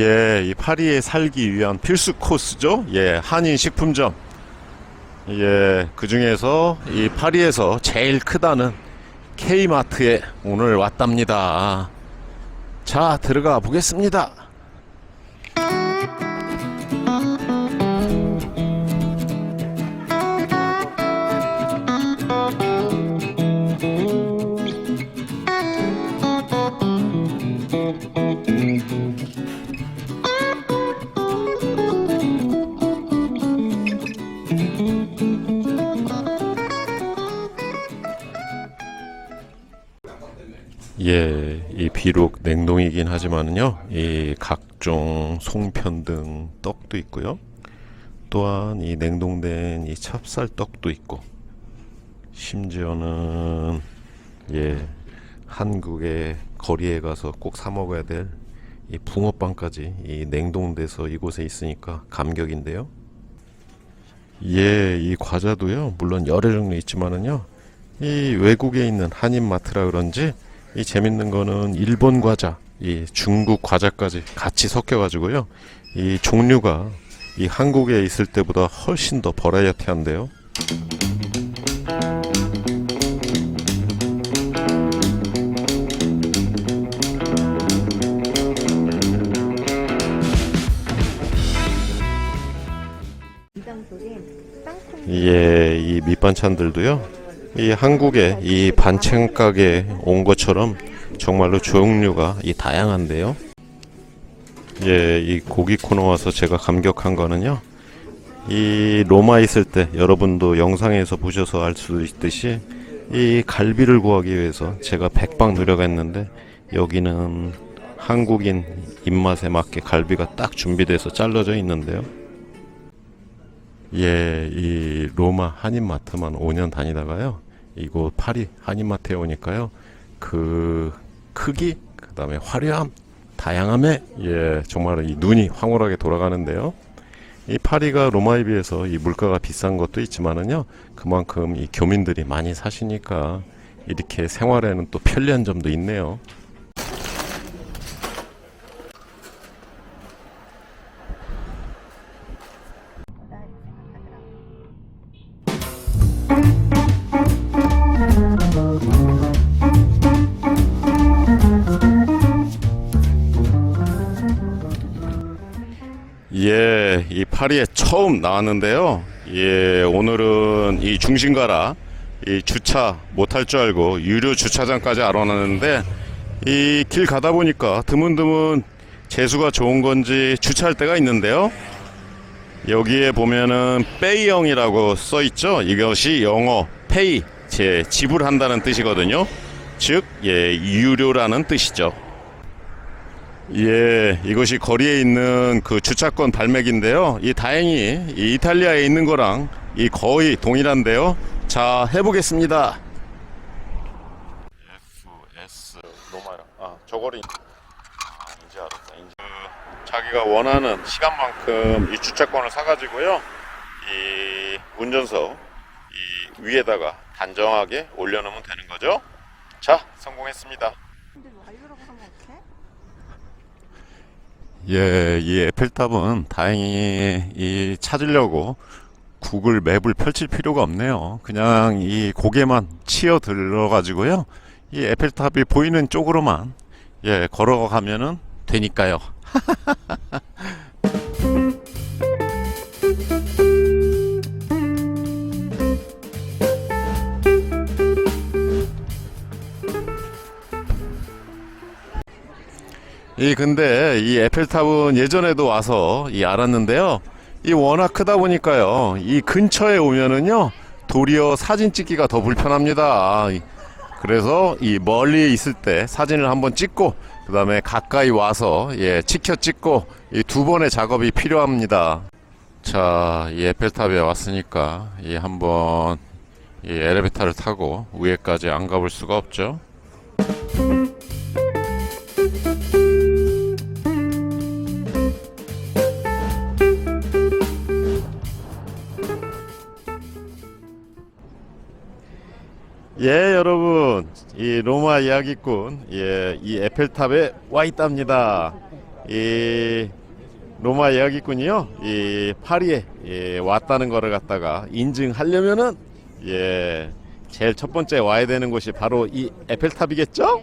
예, 이 파리에 살기 위한 필수 코스죠. 예, 한인 식품점. 예, 그 중에서 이 파리에서 제일 크다는 K마트에 오늘 왔답니다. 자, 들어가 보겠습니다. 하지만은요, 이 각종 송편 등 떡도 있고요. 또한 이 냉동된 이 찹쌀 떡도 있고, 심지어는 예, 한국의 거리에 가서 꼭 사 먹어야 될 이 붕어빵까지 이 냉동돼서 이곳에 있으니까 감격인데요. 예, 이 과자도요, 물론 여러 종류 있지만은요, 이 외국에 있는 한인 마트라 그런지 이 재밌는 거는 일본 과자, 이 중국 과자까지 같이 섞여 가지고요. 이 종류가 이 한국에 있을 때보다 훨씬 더 버라이어티한데요. 예, 이 밑반찬들도요. 이 한국의 이 반찬 가게 온 것처럼 정말로 종류가 이 다양한데요. 예, 이 고기 코너 와서 제가 감격한 거는요. 이 로마 있을 때 여러분도 영상에서 보셔서 알 수도 있듯이 이 갈비를 구하기 위해서 제가 백방 노력했는데 여기는 한국인 입맛에 맞게 갈비가 딱 준비돼서 잘라져 있는데요. 예, 이 로마 한인마트만 5년 다니다가요. 이곳 파리 한인마트에 오니까요. 그 크기, 그 다음에 화려함, 다양함에 예, 정말 이 눈이 황홀하게 돌아가는데요. 이 파리가 로마에 비해서 이 물가가 비싼 것도 있지만은요. 그만큼 이 교민들이 많이 사시니까 이렇게 생활에는 또 편리한 점도 있네요. 파리에 처음 나왔는데요. 예, 오늘은 이 중심가라 이 주차 못할 줄 알고 유료 주차장까지 알아놨는데 이 길 가다 보니까 드문드문 재수가 좋은 건지 주차할 때가 있는데요. 여기에 보면은 페이형이라고 써 있죠. 이것이 영어 페이 제 지불한다는 뜻이거든요. 즉, 예, 유료라는 뜻이죠. 예, 이것이 거리에 있는 그 주차권 발매기인데요. 이 다행히 이 이탈리아에 있는 거랑 이 거의 동일한데요. 자, 해보겠습니다. FS 로마라. 아, 저거를 아, 이제 알았다. 이제 그 자기가 원하는 시간만큼 이 주차권을 사가지고요. 이 운전석 이 위에다가 단정하게 올려놓으면 되는 거죠. 자, 성공했습니다. 근데 완료라고 하면 어떡해? 예, 이 에펠탑은 다행히 이 찾으려고 구글 맵을 펼칠 필요가 없네요. 그냥 이 고개만 치어 들어 가지고요. 이 에펠탑이 보이는 쪽으로만 예, 걸어가면은 되니까요. 이 근데 이 에펠탑은 예전에도 와서 이 알았는데요. 이 워낙 크다 보니까요. 이 근처에 오면은요. 도리어 사진 찍기가 더 불편합니다. 이- 그래서 이 멀리 있을 때 사진을 한번 찍고 그 다음에 가까이 와서 예, 치켜 찍고 이 두 번의 작업이 필요합니다. 자, 이 에펠탑에 왔으니까 이 한번 이 엘리베이터를 타고 위에까지 안 가볼 수가 없죠. 예, 여러분. 이 로마 이야기꾼, 예, 이 에펠탑에 와 있답니다. 이 로마 이야기꾼이요. 이 파리에 예, 왔다는 거를 갖다가 인증하려면은 예 제일 첫 번째 와야 되는 곳이 바로 이 에펠탑이겠죠?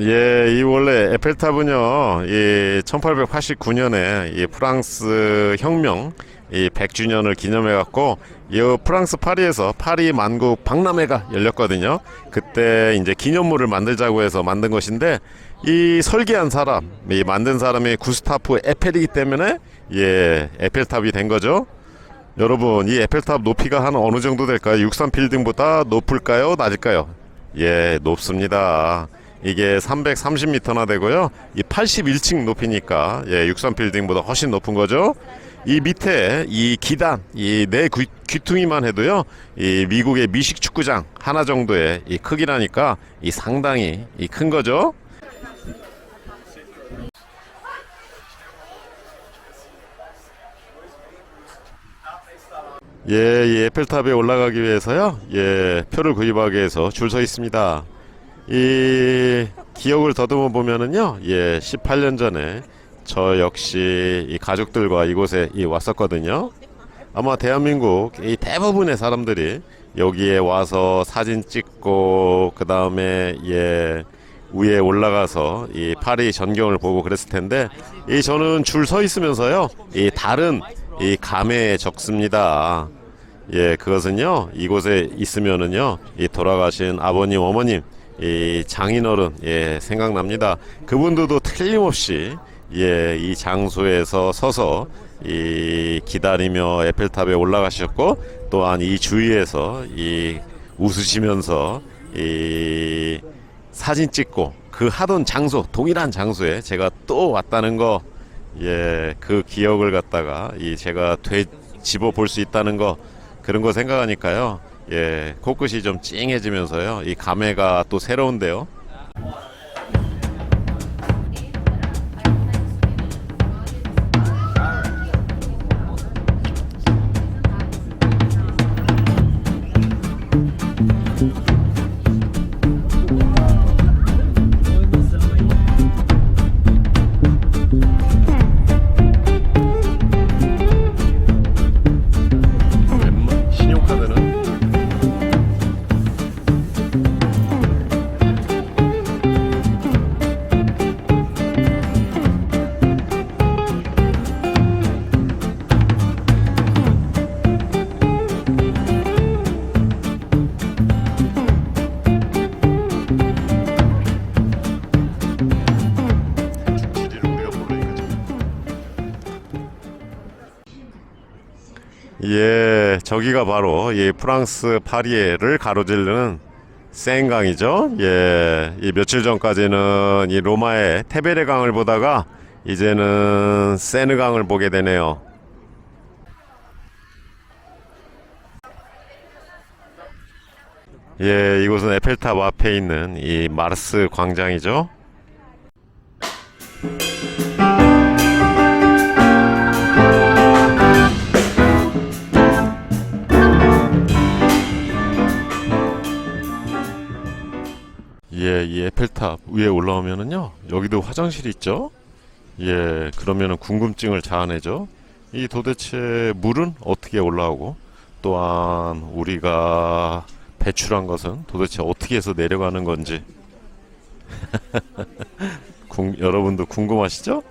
예, 이 원래 에펠탑은요, 이 1889년에 이 프랑스 혁명 이 100주년을 기념해 갖고 이 프랑스 파리에서 파리 만국 박람회가 열렸거든요. 그때 이제 기념물을 만들자고 해서 만든 것인데 이 설계한 사람, 이 만든 사람이 구스타프 에펠이기 때문에 예, 에펠탑이 된 거죠. 여러분, 이 에펠탑 높이가 한 어느 정도 될까요? 63 빌딩보다 높을까요? 낮을까요? 예, 높습니다. 이게 330m나 되고요. 이 81층 높이니까 예, 63 빌딩보다 훨씬 높은 거죠. 이 밑에 이 기단, 이내 귀퉁이만 해도요. 이 미국의 미식 축구장 하나 정도의 이 크기라니까 이 상당히 이 큰 거죠. 예, 이 에펠탑에 올라가기 위해서요. 예, 표를 구입하기 위해서 줄 서 있습니다. 이 기억을 더듬어 보면은요. 예, 18년 전에 저 역시 이 가족들과 이곳에 이 왔었거든요. 아마 대한민국 이 대부분의 사람들이 여기에 와서 사진 찍고 그 다음에 예 위에 올라가서 이 파리 전경을 보고 그랬을 텐데 이 저는 줄 서 있으면서요 이 다른 이 감에 적습니다. 예, 그것은요 이곳에 있으면은요 이 돌아가신 아버님 어머님 이 장인어른 예 생각납니다. 그분들도 틀림없이 예 이 장소에서 서서 이 기다리며 에펠탑에 올라가셨고 또한 이 주위에서 이 웃으시면서 이 사진 찍고 그 하던 장소 동일한 장소에 제가 또 왔다는 거 예, 그 기억을 갖다가 이 제가 되짚어 볼 수 있다는 거 그런 거 생각하니까요. 예, 코끝이 좀 찡해지면서요. 이 감회가 또 새로운데요. 예, 저기가 바로 이 프랑스 파리를 가로지르는 센강이죠. 예, 이 며칠 전까지는 이 로마의 테베레 강을 보다가 이제는 세느 강을 보게 되네요. 예, 이곳은 에펠탑 앞에 있는 이 마르스 광장이죠. 에펠탑 위에 올라오면은요, 여기도 화장실이 있죠? 예, 그러면은 궁금증을 자아내죠? 이 도대체 물은 어떻게 올라오고, 또한 우리가 배출한 것은 도대체 어떻게 해서 내려가는 건지, 궁- 여러분도 궁금하시죠?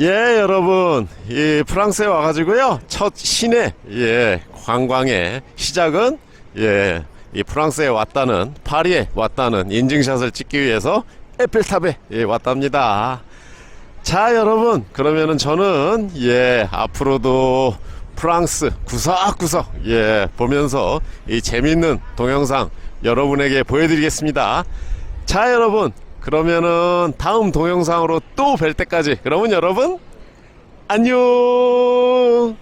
예, 여러분. 이 프랑스에 와가지고요. 첫 시내, 예, 관광의 시작은, 예, 이 프랑스에 왔다는, 파리에 왔다는 인증샷을 찍기 위해서 에펠탑에, 예, 왔답니다. 자, 여러분. 그러면은 저는, 예, 앞으로도 프랑스 구석구석, 예, 보면서 이 재밌는 동영상 여러분에게 보여드리겠습니다. 자, 여러분. 그러면은 다음 동영상으로 또 뵐 때까지. 그러면 여러분 안녕